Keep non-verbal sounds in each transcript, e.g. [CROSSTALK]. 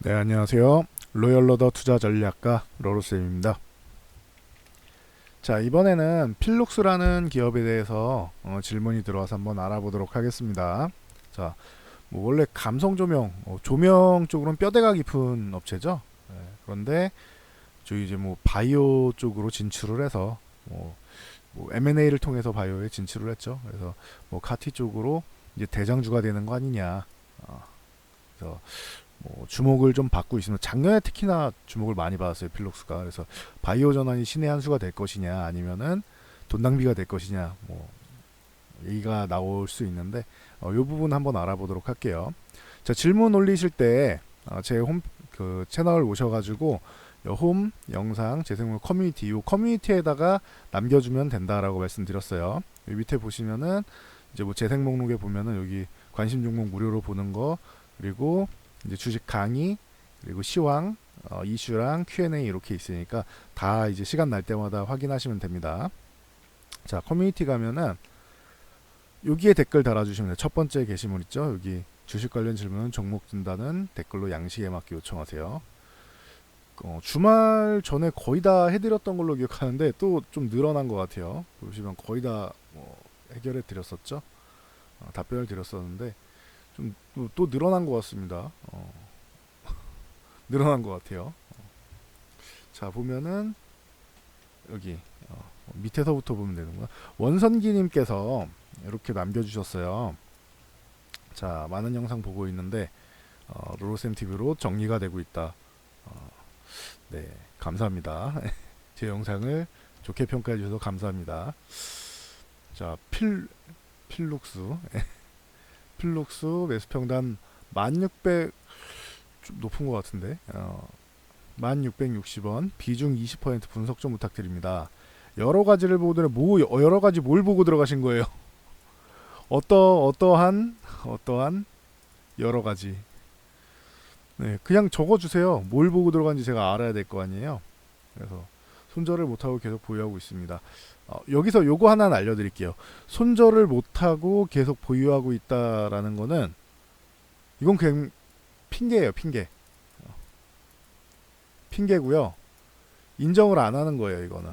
네, 안녕하세요. 로열러더 투자 전략가 로로쌤입니다. 자, 이번에는 필룩스라는 기업에 대해서 어, 질문이 들어와서 한번 알아보도록 하겠습니다. 자, 뭐 원래 감성 조명, 어, 조명 쪽으로는 뼈대가 깊은 업체죠. 네, 그런데 저희 이제 뭐 바이오 쪽으로 진출을 해서 뭐, 뭐 M&A를 통해서 바이오에 진출을 했죠. 그래서 뭐 카티 쪽으로 이제 대장주가 되는 거 아니냐. 어, 그래서 뭐 주목을 좀 받고 있습니다. 작년에 특히나 주목을 많이 받았어요 필록스가. 그래서 바이오 전환이 신의 한 수가 될 것이냐 아니면은 돈 낭비가 될 것이냐 뭐 얘기가 나올 수 있는데 어, 이 부분 한번 알아보도록 할게요. 자 질문 올리실 때 제 홈그 채널 오셔가지고 요홈 영상 재생물 커뮤니티 이 커뮤니티에다가 남겨주면 된다라고 말씀드렸어요. 밑에 보시면은 이제 뭐 재생 목록에 보면은 여기 관심 종목 무료로 보는 거 그리고 이제 주식 강의 그리고 시황 어, 이슈랑 Q&A 이렇게 있으니까 다 이제 시간 날 때마다 확인하시면 됩니다. 자 커뮤니티 가면은 여기에 댓글 달아주시면 돼요. 첫 번째 게시물 있죠. 여기 주식 관련 질문은 종목 든다는 댓글로 양식에 맞게 요청하세요. 어, 주말 전에 거의 다 해드렸던 걸로 기억하는데 또 좀 늘어난 것 같아요. 보시면 거의 다 뭐, 해결해 드렸었죠. 어, 답변을 드렸었는데 좀또 늘어난 것 같습니다. 어. [LAUGHS] 늘어난 것 같아요. 어. 자 보면은 여기 어, 밑에서부터 보면 되는구나. 원선기님께서 이렇게 남겨주셨어요. 자 많은 영상 보고 있는데 어, 로로쌤 TV로 정리가 되고 있다. 어, 네 감사합니다. [LAUGHS] 제 영상을 좋게 평가해 주셔서 감사합니다. 자 필 필룩스 [LAUGHS] 필룩스 매수평단 1600 좀 높은 것 같은데 어, 1660원 비중 20% 분석 좀 부탁드립니다. 여러 가지를 보더니 뭐 여러 가지 뭘 보고 들어가신 거예요? [LAUGHS] 어떠 어떠한 어떠한 여러 가지 네 그냥 적어주세요. 뭘 보고 들어간지 제가 알아야 될 거 아니에요. 그래서 손절을 못하고 계속 보유하고 있습니다. 어, 여기서 요거 하나 는 알려드릴게요. 손절을 못하고 계속 보유하고 있다라는 거는 이건 그냥 핑계예요, 핑계. 어. 핑계고요. 인정을 안 하는 거예요, 이거는.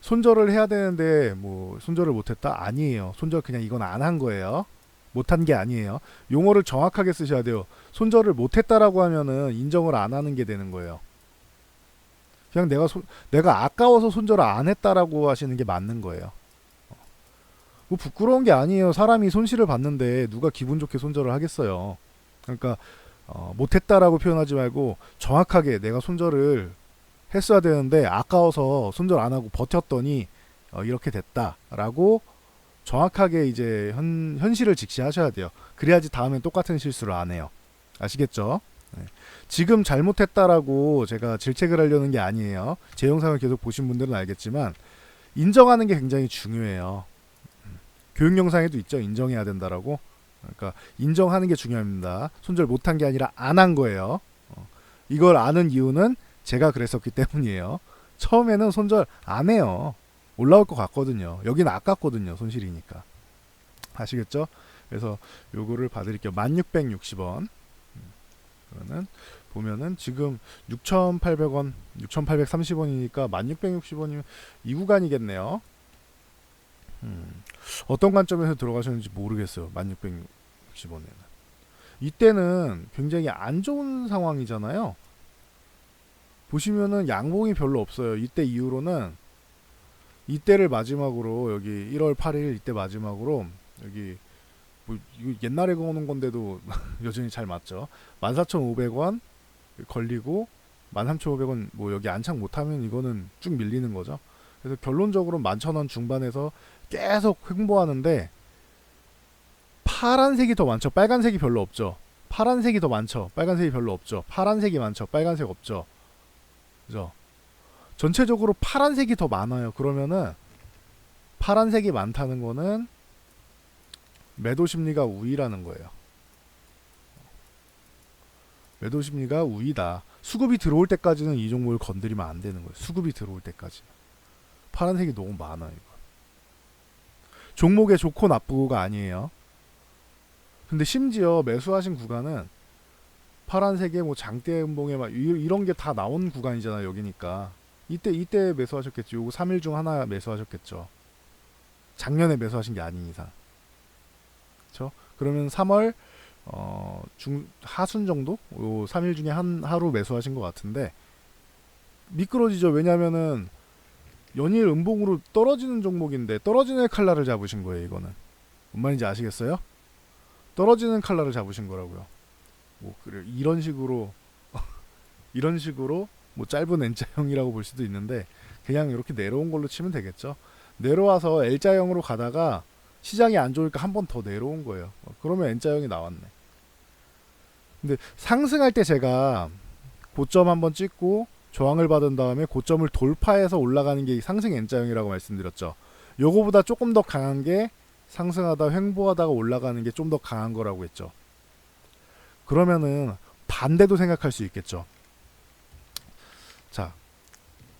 손절을 해야 되는데 뭐 손절을 못했다 아니에요. 손절 그냥 이건 안 한 거예요. 못한 게 아니에요. 용어를 정확하게 쓰셔야 돼요. 손절을 못했다라고 하면은 인정을 안 하는 게 되는 거예요. 그냥 내가 손, 내가 아까워서 손절을 안 했다라고 하시는 게 맞는 거예요. 뭐 부끄러운 게 아니에요. 사람이 손실을 봤는데 누가 기분 좋게 손절을 하겠어요. 그러니까 어, 못했다라고 표현하지 말고 정확하게 내가 손절을 했어야 되는데 아까워서 손절 안 하고 버텼더니 어, 이렇게 됐다라고 정확하게 이제 현, 현실을 직시하셔야 돼요. 그래야지 다음엔 똑같은 실수를 안 해요. 아시겠죠? 네. 지금 잘못했다라고 제가 질책을 하려는 게 아니에요. 제 영상을 계속 보신 분들은 알겠지만 인정하는 게 굉장히 중요해요. 음. 교육 영상에도 있죠. 인정해야 된다라고. 그러니까 인정하는 게 중요합니다. 손절 못한 게 아니라 안 한 거예요. 어. 이걸 아는 이유는 제가 그랬었기 때문이에요. 처음에는 손절 안 해요. 올라올 것 같거든요. 여기는 아깝거든요. 손실이니까. 아시겠죠? 그래서 요거를 봐드릴게요. 1660원. 그러면 보면은 지금 6,800원, 6,830원이니까 1,660원이면 이 구간이겠네요. 음, 어떤 관점에서 들어가셨는지 모르겠어요. 1,660원에는. 이때는 굉장히 안 좋은 상황이잖아요. 보시면은 양봉이 별로 없어요. 이때 이후로는 이때를 마지막으로 여기 1월 8일 이때 마지막으로 여기 뭐 옛날에 거는 건데도 [LAUGHS] 여전히 잘 맞죠. 14,500원 걸리고 13,500원 뭐 여기 안착 못하면 이거는 쭉 밀리는 거죠. 그래서 결론적으로 11,000원 중반에서 계속 횡보하는데 파란색이 더 많죠. 빨간색이 별로 없죠. 파란색이 더 많죠. 빨간색이 별로 없죠. 파란색이 많죠. 빨간색 없죠. 그죠? 전체적으로 파란색이 더 많아요. 그러면은 파란색이 많다는 거는 매도 심리가 우위라는 거예요. 매도 심리가 우위다. 수급이 들어올 때까지는 이 종목을 건드리면 안 되는 거예요. 수급이 들어올 때까지. 파란색이 너무 많아요. 이거. 종목에 좋고 나쁘고가 아니에요. 근데 심지어 매수하신 구간은 파란색에 뭐 장대 음봉에 막 이- 이런 게 다 나온 구간이잖아요 여기니까 이때 이때 매수하셨겠죠 요거 3일 중 하나 매수하셨겠죠 작년에 매수하신 게 아닌 이상 그렇죠 그러면 3월 어, 중 하순 정도 요 3일 중에 한 하루 매수하신 것 같은데 미끄러지죠 왜냐면은 연일 음봉으로 떨어지는 종목인데 떨어지는 칼라를 잡으신 거예요 이거는 뭔 말인지 아시겠어요? 떨어지는 칼라를 잡으신 거라고요. 뭐 그래 이런 식으로 [LAUGHS] 이런 식으로 뭐 짧은 N자형이라고 볼 수도 있는데 그냥 이렇게 내려온 걸로 치면 되겠죠. 내려와서 L자형으로 가다가 시장이 안 좋으니까 한 번 더 내려온 거예요. 어, 그러면 N자형이 나왔네. 근데 상승할 때 제가 고점 한번 찍고 저항을 받은 다음에 고점을 돌파해서 올라가는 게 상승 N자형이라고 말씀드렸죠. 요거보다 조금 더 강한 게 상승하다 횡보하다가 올라가는 게 좀 더 강한 거라고 했죠. 그러면은 반대도 생각할 수 있겠죠. 자,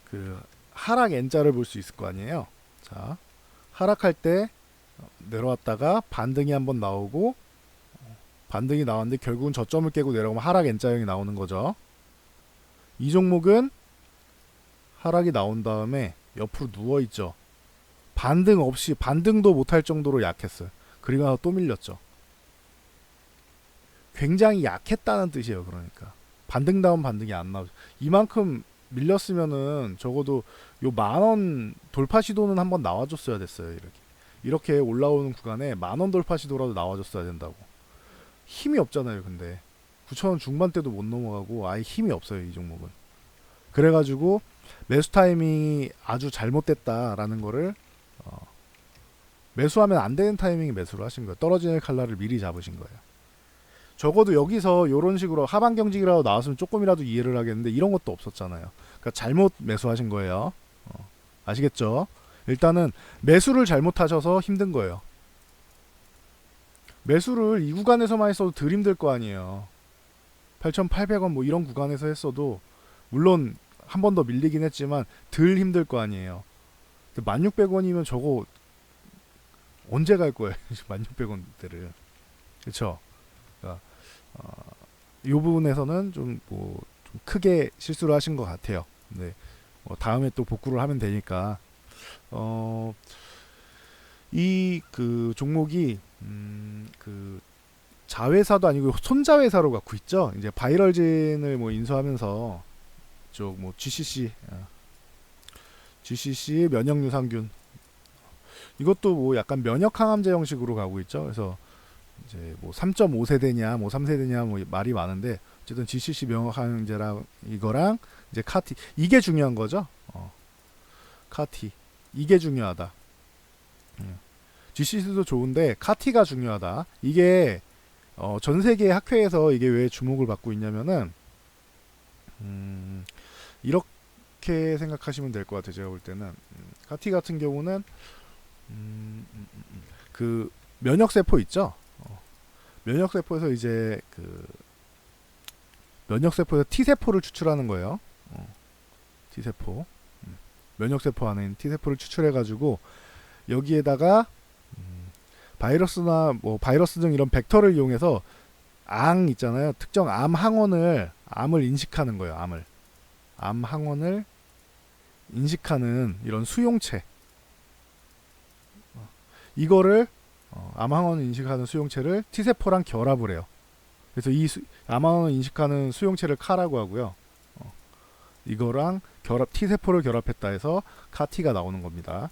그 하락 N자를 볼 수 있을 거 아니에요. 자, 하락할 때 내려왔다가 반등이 한번 나오고 반등이 나왔는데 결국은 저점을 깨고 내려가면 하락 N자형이 나오는 거죠. 이 종목은 하락이 나온 다음에 옆으로 누워 있죠. 반등 없이 반등도 못할 정도로 약했어요. 그리고 또 밀렸죠. 굉장히 약했다는 뜻이에요. 그러니까 반등 다운 반등이 안 나오죠. 이만큼 밀렸으면은 적어도 요 만 원 돌파 시도는 한번 나와줬어야 됐어요. 이렇게 이렇게 올라오는 구간에 만원 돌파 시도라도 나와줬어야 된다고. 힘이 없잖아요. 근데 9천 원 중반대도 못 넘어가고 아예 힘이 없어요. 이 종목은. 그래가지고 매수 타이밍이 아주 잘못됐다라는 거를 어, 매수하면 안 되는 타이밍에 매수를 하신 거예요. 떨어지는 칼라를 미리 잡으신 거예요. 적어도 여기서 이런 식으로 하반 경직이라도 나왔으면 조금이라도 이해를 하겠는데 이런 것도 없었잖아요. 그러니까 잘못 매수하신 거예요. 어, 아시겠죠? 일단은 매수를 잘못하셔서 힘든 거예요. 매수를 이 구간에서만 했어도 덜 힘들 거 아니에요. 8,800원 뭐 이런 구간에서 했어도 물론 한 번 더 밀리긴 했지만 덜 힘들 거 아니에요. 1,600원이면 저거 언제 갈 거예요? [LAUGHS] 1,600원대를. 그쵸? 그러니까 어, 이 부분에서는 좀 뭐 좀 크게 실수를 하신 것 같아요. 네. 뭐 다음에 또 복구를 하면 되니까 어, 이 그 종목이 음, 그 자회사도 아니고 손자회사로 갖고 있죠. 이제 바이럴진을 뭐 인수하면서 쪽뭐 GCC 어, GCC 면역 유산균 이것도 뭐 약간 면역 항암제 형식으로 가고 있죠. 그래서 이제 뭐 3.5세대냐 뭐 3세대냐 뭐 말이 많은데 어쨌든 GCC 면역 항암제랑 이거랑 이제 카티 이게 중요한 거죠. 어. 카티 이게 중요하다. 음. GCC도 좋은데 카티가 중요하다. 이게 어, 전 세계 학회에서 이게 왜 주목을 받고 있냐면은 음, 이렇게 생각하시면 될 것 같아요. 제가 볼 때는 음, 카티 같은 경우는 음, 음, 음, 음, 그 면역 세포 있죠. 어, 면역 세포에서 이제 그 면역 세포에서 T 세포를 추출하는 거예요. 어, T 세포. 음, 면역 세포 안에 있는 T 세포를 추출해 가지고 여기에다가 음, 바이러스나 뭐 바이러스 등 이런 벡터를 이용해서 앙 있잖아요. 특정 암 항원을 암을 인식하는 거예요. 암을 암 항원을 인식하는 이런 수용체. 어, 이거를 어, 암 항원을 인식하는 수용체를 T 세포랑 결합을 해요. 그래서 이 수, 암 항원을 인식하는 수용체를 카라고 하고요. 어, 이거랑 결합 T 세포를 결합했다 해서 카티가 나오는 겁니다.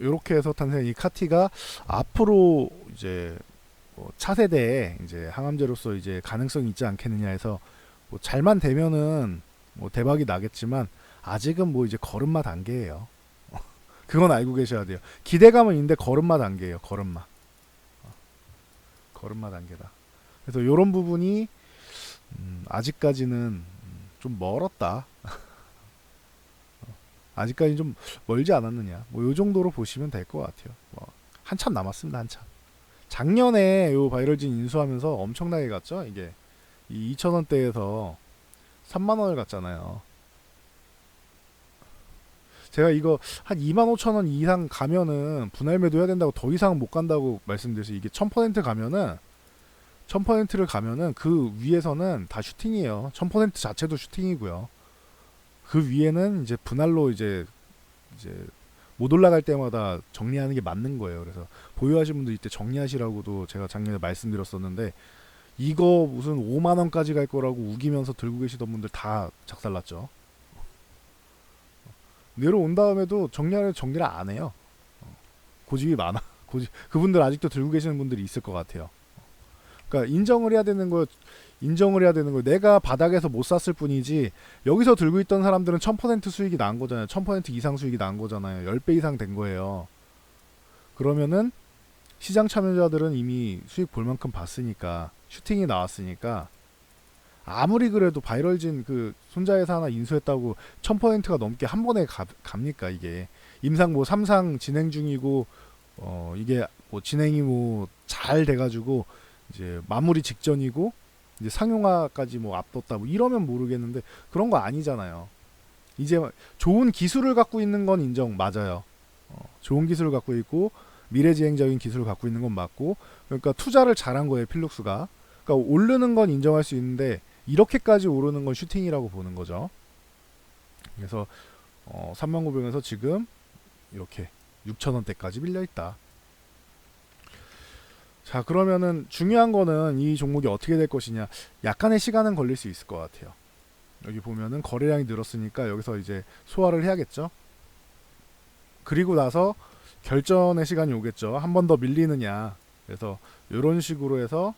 이렇게 해서 탄생 이 카티가 앞으로 이제 뭐 차세대에 이제 항암제로서 이제 가능성이 있지 않겠느냐 해서 뭐 잘만 되면은 뭐 대박이 나겠지만 아직은 뭐 이제 걸음마 단계예요. [LAUGHS] 그건 알고 계셔야 돼요. 기대감은 있는데 걸음마 단계예요. 걸음마. 어, 걸음마 단계다. 그래서 이런 부분이 음, 아직까지는 음, 좀 멀었다. 아직까지 좀 멀지 않았느냐. 뭐 요 정도로 보시면 될 것 같아요. 뭐 한참 남았습니다. 한참. 작년에 요 바이럴진 인수하면서 엄청나게 갔죠. 이게 이 2,000원대에서 3만 원을 갔잖아요. 제가 이거 한 2만 5천 원 이상 가면은 분할 매도 해야 된다고 더 이상 못 간다고 말씀드렸어요. 이게 1000% 가면은 1000%를 가면은 그 위에서는 다 슈팅이에요. 1000% 자체도 슈팅이고요. 그 위에는 이제 분할로 이제 이제 못 올라갈 때마다 정리하는 게 맞는 거예요. 그래서 보유하신 분들 이때 정리하시라고도 제가 작년에 말씀드렸었는데 이거 무슨 5만 원까지 갈 거라고 우기면서 들고 계시던 분들 다 작살났죠. 내려온 다음에도 정리하려 정리를 안 해요. 어, 고집이 많아. 고집 그분들 아직도 들고 계시는 분들이 있을 것 같아요. 그러니까 인정을 해야 되는 거 인정을 해야 되는 거 내가 바닥에서 못 샀을 뿐이지 여기서 들고 있던 사람들은 1000% 수익이 난 거잖아요. 1000% 이상 수익이 난 거잖아요. 10배 이상 된 거예요. 그러면은 시장 참여자들은 이미 수익 볼 만큼 봤으니까 슈팅이 나왔으니까 아무리 그래도 바이럴진 그 손자회사 하나 인수했다고 1000%가 넘게 한 번에 가, 갑니까 이게 임상 뭐 3상 진행 중이고 어 이게 뭐 진행이 뭐 잘 돼가지고 이제 마무리 직전이고 이제 상용화까지 뭐 앞뒀다 뭐 이러면 모르겠는데 그런 거 아니잖아요. 이제 좋은 기술을 갖고 있는 건 인정 맞아요. 어, 좋은 기술을 갖고 있고 미래지향적인 기술을 갖고 있는 건 맞고 그러니까 투자를 잘한 거예요 필룩스가. 그러니까 오르는 건 인정할 수 있는데 이렇게까지 오르는 건 슈팅이라고 보는 거죠. 그래서 어, 3만900원에서 지금 이렇게 6천 원대까지 밀려 있다. 자 그러면은 중요한 거는 이 종목이 어떻게 될 것이냐. 약간의 시간은 걸릴 수 있을 것 같아요. 여기 보면은 거래량이 늘었으니까 여기서 이제 소화를 해야겠죠? 그리고 나서 결전의 시간이 오겠죠. 한 번 더 밀리느냐. 그래서 이런 식으로 해서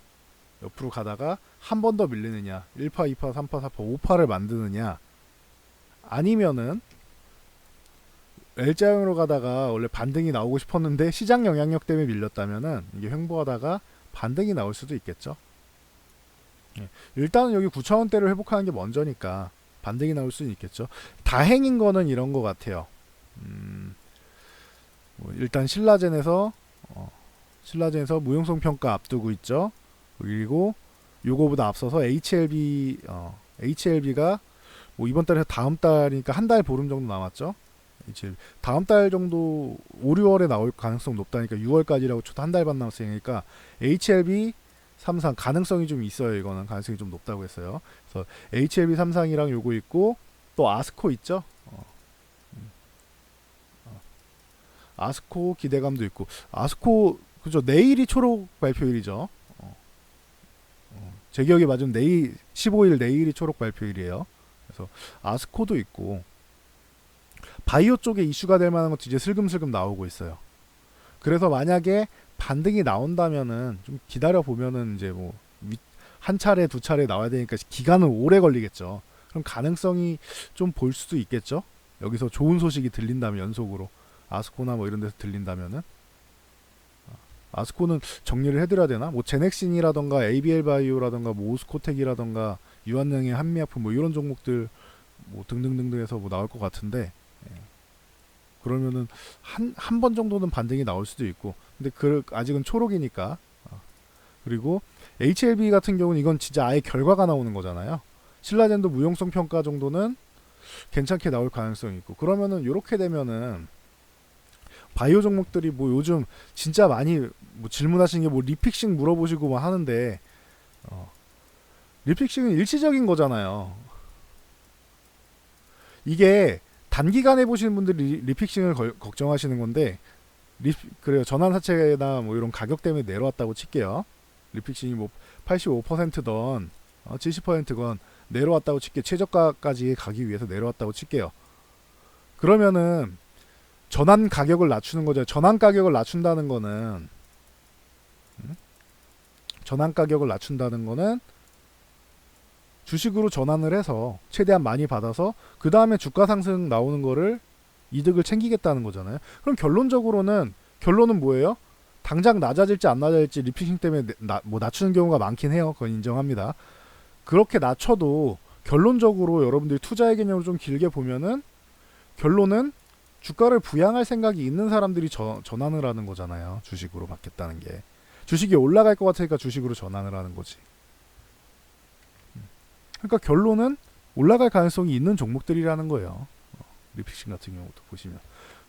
옆으로 가다가 한 번 더 밀리느냐. 1파 2파 3파 4파 5파를 만드느냐. 아니면은 L자형으로 가다가 원래 반등이 나오고 싶었는데 시장 영향력 때문에 밀렸다면은 이게 횡보하다가 반등이 나올 수도 있겠죠. 예. 일단은 여기 9천원대를 회복하는 게 먼저니까 반등이 나올 수는 있겠죠. 다행인 거는 이런 것 같아요. 음, 뭐 일단 신라젠에서 어, 신라젠에서 무용성 평가 앞두고 있죠. 그리고 요거보다 앞서서 HLB 어, HLB가 뭐 이번 달에서 다음 달이니까 한 달 보름 정도 남았죠. 이제 다음 달 정도 5, 6월에 나올 가능성 높다니까 6월까지라고 쳐도 한 달 반 남았으니까 HLB 삼상 가능성이 좀 있어요. 이거는 가능성이 좀 높다고 했어요. 그래서 HLB 삼상이랑 요거 있고 또 아스코 있죠. 어. 음. 어. 아스코 기대감도 있고 아스코 그죠 내일이 초록 발표일이죠. 어. 어. 제 기억에 맞으면 내일 15일 내일이 초록 발표일이에요. 그래서 아스코도 있고 바이오 쪽에 이슈가 될 만한 것도 이제 슬금슬금 나오고 있어요. 그래서 만약에 반등이 나온다면은 좀 기다려 보면은 이제 뭐 한 차례 두 차례 나와야 되니까 기간은 오래 걸리겠죠. 그럼 가능성이 좀 볼 수도 있겠죠. 여기서 좋은 소식이 들린다면 연속으로 아스코나 뭐 이런 데서 들린다면은 아스코는 정리를 해드려야 되나? 뭐 제넥신이라던가 ABL 바이오라던가 뭐 오스코텍이라던가 유한양의 한미약품 뭐 이런 종목들 뭐 등등등등해서 뭐 나올 것 같은데 그러면은 한 한 번 정도는 반등이 나올 수도 있고 근데 그 아직은 초록이니까. 어. 그리고 HLB 같은 경우는 이건 진짜 아예 결과가 나오는 거잖아요. 신라젠도 무용성 평가 정도는 괜찮게 나올 가능성이 있고 그러면은 요렇게 되면은 바이오 종목들이 뭐 요즘 진짜 많이 뭐 질문하시는 게 뭐 리픽싱 물어보시고 막 하는데 어, 리픽싱은 일시적인 거잖아요. 이게 단기간에 보시는 분들이 리픽싱을 걸, 걱정하시는 건데 리, 그래요. 전환 사채나 뭐 이런 가격 때문에 내려왔다고 칠게요. 리픽싱이 뭐 85%던 어, 70%건 내려왔다고 칠게. 최저가까지 가기 위해서 내려왔다고 칠게요. 그러면은 전환 가격을 낮추는 거죠. 전환 가격을 낮춘다는 거는 음? 전환 가격을 낮춘다는 거는 주식으로 전환을 해서 최대한 많이 받아서 그 다음에 주가 상승 나오는 거를 이득을 챙기겠다는 거잖아요. 그럼 결론적으로는 결론은 뭐예요? 당장 낮아질지 안 낮아질지 리피싱 때문에 나, 뭐 낮추는 경우가 많긴 해요. 그건 인정합니다. 그렇게 낮춰도 결론적으로 여러분들이 투자의 개념을 좀 길게 보면은 결론은 주가를 부양할 생각이 있는 사람들이 저, 전환을 하는 거잖아요. 주식으로 받겠다는 게. 주식이 올라갈 것 같으니까 주식으로 전환을 하는 거지. 그러니까 결론은 올라갈 가능성이 있는 종목들이라는 거예요. 어, 리픽싱 같은 경우도 보시면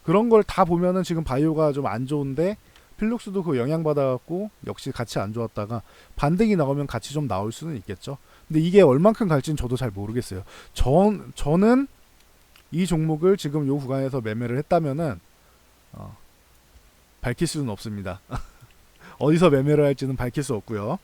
그런 걸 다 보면은 지금 바이오가 좀 안 좋은데 필룩스도 그 영향 받아갖고 역시 같이 안 좋았다가 반등이 나오면 같이 좀 나올 수는 있겠죠. 근데 이게 얼만큼 갈지는 저도 잘 모르겠어요. 전 저는 이 종목을 지금 요 구간에서 매매를 했다면은 어, 밝힐 수는 없습니다. [LAUGHS] 어디서 매매를 할지는 밝힐 수 없고요.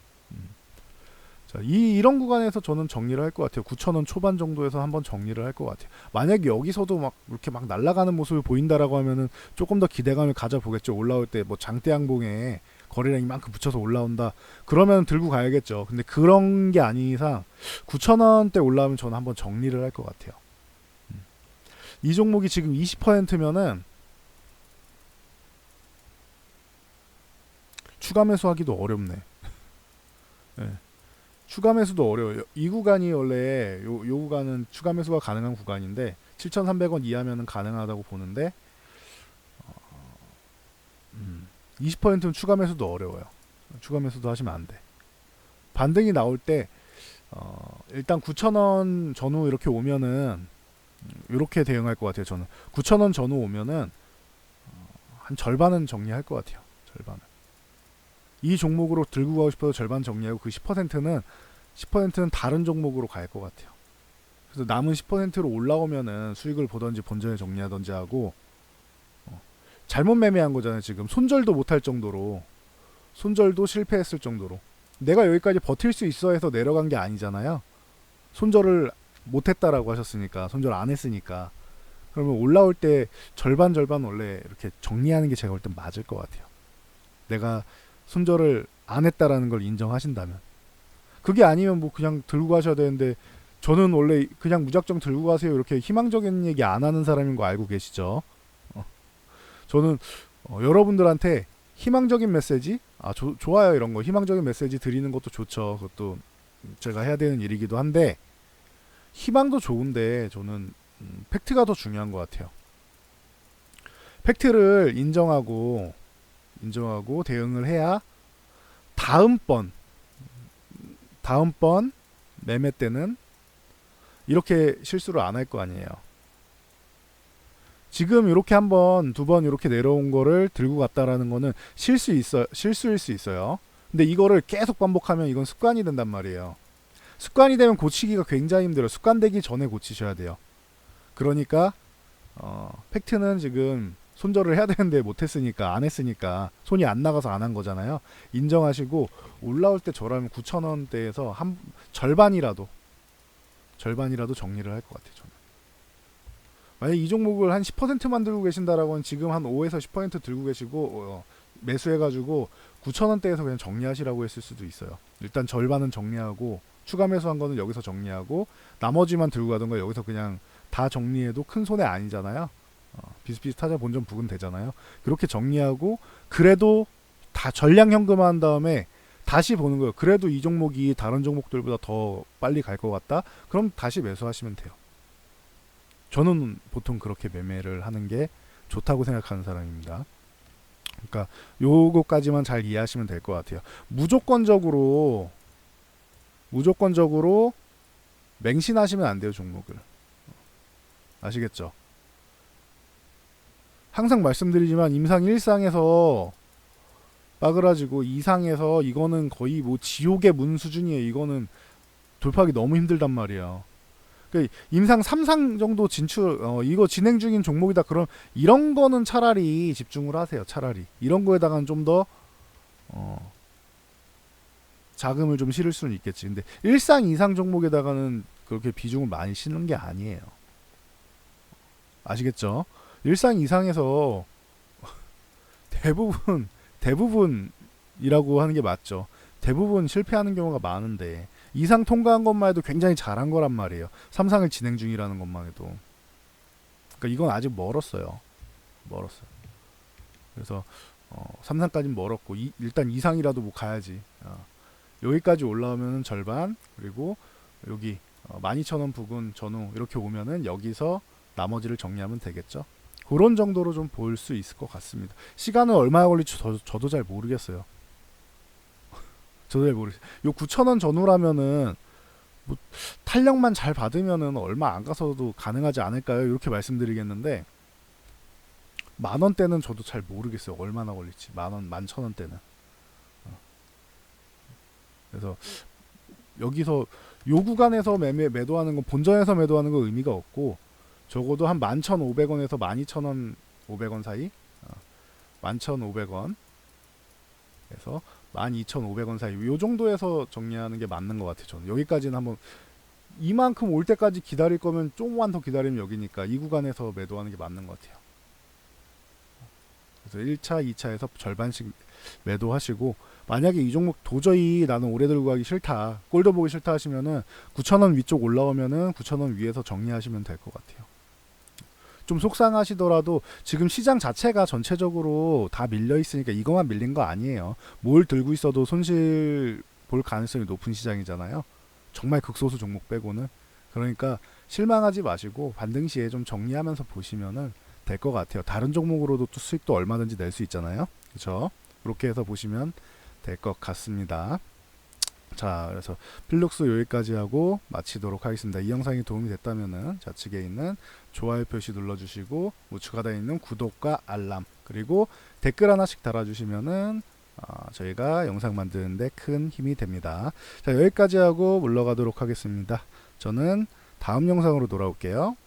음. 자, 이 이런 구간에서 저는 정리를 할 것 같아요. 9,000원 초반 정도에서 한번 정리를 할 것 같아요. 만약에 여기서도 막 이렇게 막 날아가는 모습을 보인다라고 하면은 조금 더 기대감을 가져보겠죠. 올라올 때 뭐 장대 양봉에 거래량 이 만큼 붙여서 올라온다. 그러면 들고 가야겠죠. 근데 그런 게 아닌 이상 9,000원대 올라오면 저는 한번 정리를 할 것 같아요. 음. 이 종목이 지금 20%면은 추가 매수하기도 어렵네. 예. [LAUGHS] 추가 매수도 어려워요. 이 구간이 원래 요, 요 구간은 추가 매수가 가능한 구간인데 7,300원 이하면은 가능하다고 보는데 어, 음, 20%는 추가 매수도 어려워요. 추가 매수도 하시면 안 돼. 반등이 나올 때 어, 일단 9,000원 전후 이렇게 오면은 이렇게 대응할 것 같아요. 저는 9,000원 전후 오면은 어, 한 절반은 정리할 것 같아요. 절반은. 이 종목으로 들고 가고 싶어서 절반 정리하고 그 10%는 10%는 다른 종목으로 갈 것 같아요. 그래서 남은 10%로 올라오면은 수익을 보던지 본전에 정리하던지 하고 어, 잘못 매매한 거잖아요. 지금 손절도 못할 정도로 손절도 실패했을 정도로 내가 여기까지 버틸 수 있어 해서 내려간 게 아니잖아요. 손절을 못했다라고 하셨으니까 손절 안 했으니까 그러면 올라올 때 절반 절반 원래 이렇게 정리하는 게 제가 볼 땐 맞을 것 같아요. 내가 손절을 안 했다라는 걸 인정하신다면 그게 아니면 뭐 그냥 들고 가셔야 되는데 저는 원래 그냥 무작정 들고 가세요 이렇게 희망적인 얘기 안 하는 사람인 거 알고 계시죠? 어. 저는 어, 여러분들한테 희망적인 메시지 아 조, 좋아요 이런 거 희망적인 메시지 드리는 것도 좋죠 그것도 제가 해야 되는 일이기도 한데 희망도 좋은데 저는 음, 팩트가 더 중요한 것 같아요 팩트를 인정하고 인정하고 대응을 해야 다음번 다음번 매매 때는 이렇게 실수를 안 할 거 아니에요. 지금 이렇게 한 번, 두 번 이렇게 내려온 거를 들고 갔다라는 거는 실수 있어 실수일 수 있어요. 근데 이거를 계속 반복하면 이건 습관이 된단 말이에요. 습관이 되면 고치기가 굉장히 힘들어요. 습관되기 전에 고치셔야 돼요. 그러니까 어, 팩트는 지금 손절을 해야 되는데 못했으니까 안 했으니까 손이 안 나가서 안 한 거잖아요. 인정하시고 올라올 때 저라면 9천 원대에서 한 절반이라도 절반이라도 정리를 할 것 같아요. 저는. 만약 이 종목을 한 10%만 들고 계신다라고는 지금 한 5에서 10% 들고 계시고 어, 매수해가지고 9천 원대에서 그냥 정리하시라고 했을 수도 있어요. 일단 절반은 정리하고 추가 매수한 거는 여기서 정리하고 나머지만 들고 가던 거 여기서 그냥 다 정리해도 큰 손해 아니잖아요. 어, 비슷비슷하자 본전 부근 되잖아요. 그렇게 정리하고 그래도 다 전량 현금화한 다음에 다시 보는 거예요. 그래도 이 종목이 다른 종목들보다 더 빨리 갈 것 같다. 그럼 다시 매수하시면 돼요. 저는 보통 그렇게 매매를 하는 게 좋다고 생각하는 사람입니다. 그러니까 요거까지만 잘 이해하시면 될 것 같아요. 무조건적으로 무조건적으로 맹신하시면 안 돼요 종목을 아시겠죠? 항상 말씀드리지만 임상 1상에서 빠그라지고 2상에서 이거는 거의 뭐 지옥의 문 수준이에요. 이거는 돌파하기 너무 힘들단 말이에요. 그러니까 임상 3상 정도 진출 어, 이거 진행 중인 종목이다. 그럼 이런 거는 차라리 집중을 하세요. 차라리 이런 거에다가는 좀더 어, 자금을 좀 실을 수는 있겠지. 근데 1상 2상 종목에다가는 그렇게 비중을 많이 실는 게 아니에요. 아시겠죠? 일상 이상에서 [LAUGHS] 대부분 대부분이라고 하는 게 맞죠. 대부분 실패하는 경우가 많은데 이상 통과한 것만 해도 굉장히 잘한 거란 말이에요. 삼상을 진행 중이라는 것만 해도. 그러니까 이건 아직 멀었어요. 멀었어요. 그래서 어, 3상까지는 멀었고 이, 일단 이상이라도 뭐 가야지. 어, 여기까지 올라오면은 절반 그리고 여기 어, 12,000원 부근 전후 이렇게 오면은 여기서 나머지를 정리하면 되겠죠. 그런 정도로 좀 볼 수 있을 것 같습니다. 시간은 얼마나 걸릴지 저, 저도 잘 모르겠어요. [LAUGHS] 저도 잘 모르겠어요. 요 9,000원 전후라면은 뭐 탄력만 잘 받으면은 얼마 안 가서도 가능하지 않을까요? 이렇게 말씀드리겠는데 만 원대는 저도 잘 모르겠어요. 얼마나 걸릴지. 만 원, 만 천 원대는. 어. 그래서 여기서 요 구간에서 매매 매도하는 건 본전에서 매도하는 건 의미가 없고 적어도 한 11,500원에서 12,000원 500원 사이 어, 11,500원 에서 12,500원 사이 요 정도에서 정리하는 게 맞는 것 같아요. 저는 여기까지는 한번 이만큼 올 때까지 기다릴 거면 조금만 더 기다리면 여기니까 이 구간에서 매도하는 게 맞는 것 같아요. 그래서 1차, 2차에서 절반씩 매도하시고 만약에 이 종목 도저히 나는 오래 들고 가기 싫다, 꼴도 보기 싫다 하시면은 9,000원 위쪽 올라오면은 9,000원 위에서 정리하시면 될 것 같아요. 좀 속상하시더라도 지금 시장 자체가 전체적으로 다 밀려 있으니까 이것만 밀린 거 아니에요. 뭘 들고 있어도 손실 볼 가능성이 높은 시장이잖아요. 정말 극소수 종목 빼고는 그러니까 실망하지 마시고 반등 시에 좀 정리하면서 보시면은 될 것 같아요. 다른 종목으로도 또 수익도 얼마든지 낼 수 있잖아요. 그렇죠? 그렇게 해서 보시면 될 것 같습니다. 자, 그래서 필룩스 여기까지 하고 마치도록 하겠습니다. 이 영상이 도움이 됐다면은 좌측에 있는 좋아요 표시 눌러주시고 우측 하단에 있는 구독과 알람 그리고 댓글 하나씩 달아주시면은 어, 저희가 영상 만드는데 큰 힘이 됩니다. 자, 여기까지 하고 물러가도록 하겠습니다. 저는 다음 영상으로 돌아올게요.